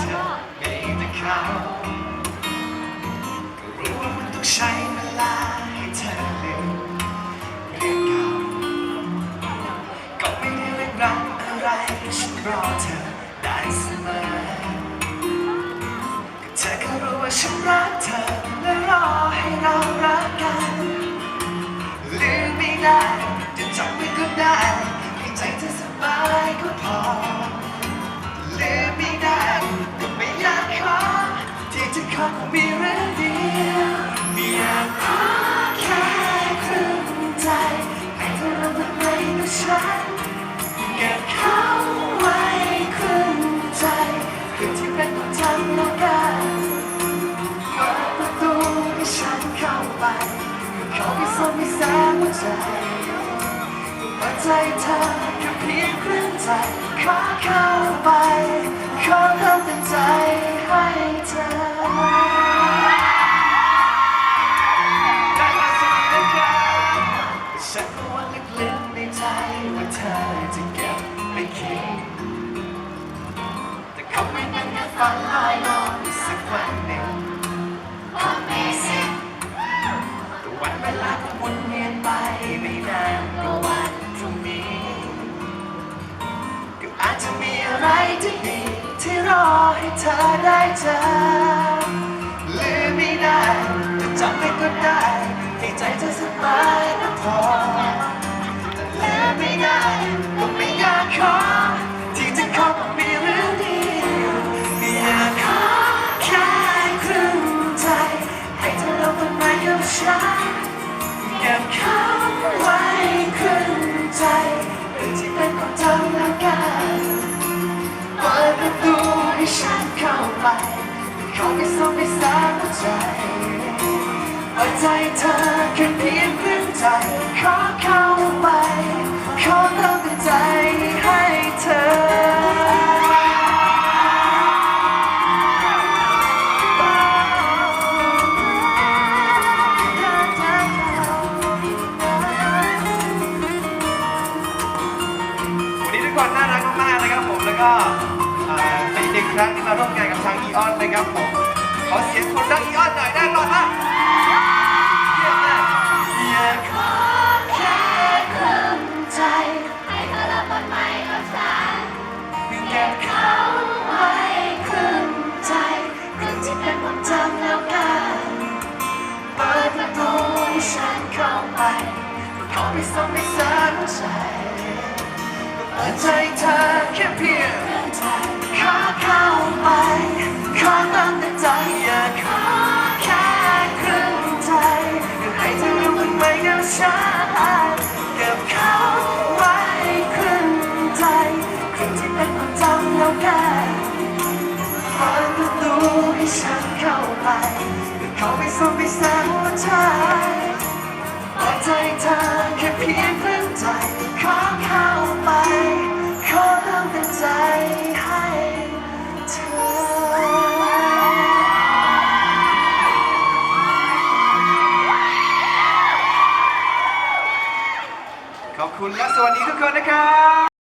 เธอมีแต่เขาก็รู้ว่ามันต้องใช้เวลาให้เธอเลืมเรื่องเก่าก็ไม่ได้เร่งรัดอะไรฉันรอเธอได้เสมอเธอก็รู้ว่าฉันรักเธอและรอให้เรารักกันลืมไม่ได้จะจำไว้ก็ได้ให้ใจเธอสบายก็พอ ขาไม่สนไม่แสงหัวใจเปิดใจเธอแค่เพียงครึ่งใจขอเข้าไป ขอเพิ่มเต็มใจให้เธอฉันะครับฉันก็ว่าลึกๆในใจว่าเธอจะเก็บไปคิด แต่เขาไม่เป็นแค่ฝันลอยลอยสักวันหนึ่ง วันเวลาก็หมุนเวียนไปไม่นานก็วันพรุ่งนี้ก็อาจจะมีอะไรที่ดีที่รอให้เธอได้เจอลืมไม่ได้จะจำไม่ก็ได้ให้ใจเธอสบายก็พอแต่ลืมไม่ได้ก็ไม่อยากขอที่จะขอก็มีเรื่องเดียวอยากขอแค่ครึ่งใจให้เธอรับมันไว้กับฉันเก็บเขาไว้ครึ่งใจเรื่อที่เป็นของเธอแล้วกันเปิดประตูให้ฉันเข้าไป เขาไม่ส่งไม่สาหัวใจเปิดใจเธอ รั้งที่มาร่วมงานกับทางอีออนนะครับผมขอเสียงคนรักอีออนหน่อยได้ก่อนนะเยี่ยมมากอยากขอแค่ครึ่งใจให้เธอรับคนใหมกับฉันเก็บเขาไว้ครึ่งใจเรื่องที่เป็นความจำแล้วกันเปิดประตูให้ฉันเข้าไปขอไม่ส่งไม่สนใจเปิดใจเธอ นั้นอดทแล้วกันเปิดประตูให้ฉันเข้าไปเข้าไปสู่ไปแสงหัวใจเปิดใจเธอแค่เพียงเพื่อนใจขอเข้าไป ขอเริ่มเป็นใจให้เธอ ขอบคุณและสวัสดีทุกคนนะครับ